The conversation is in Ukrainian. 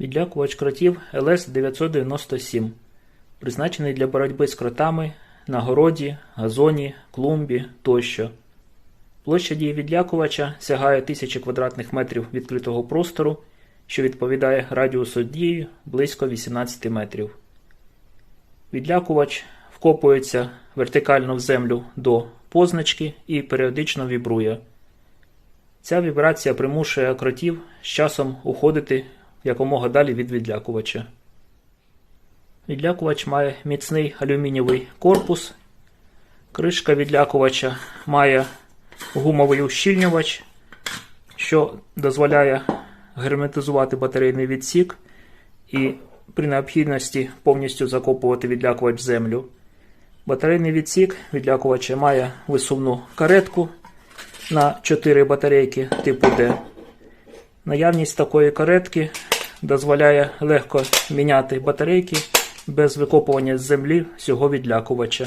Відлякувач кротів ЛС-997, призначений для боротьби з кротами на городі, газоні, клумбі тощо. Площа дії відлякувача сягає 1000 квадратних метрів відкритого простору, що відповідає радіусу дії близько 18 метрів. Відлякувач вкопується вертикально в землю до позначки і періодично вібрує. Ця вібрація примушує кротів з часом уходити якомога далі від відлякувача. Відлякувач має міцний алюмінієвий корпус. Кришка відлякувача має гумовий ущільнювач, що дозволяє герметизувати батарейний відсік і при необхідності повністю закопувати відлякувач в землю. Батарейний відсік відлякувача має висувну каретку на 4 батарейки типу D. Наявність такої каретки дозволяє легко міняти батарейки без викопування з землі всього відлякувача.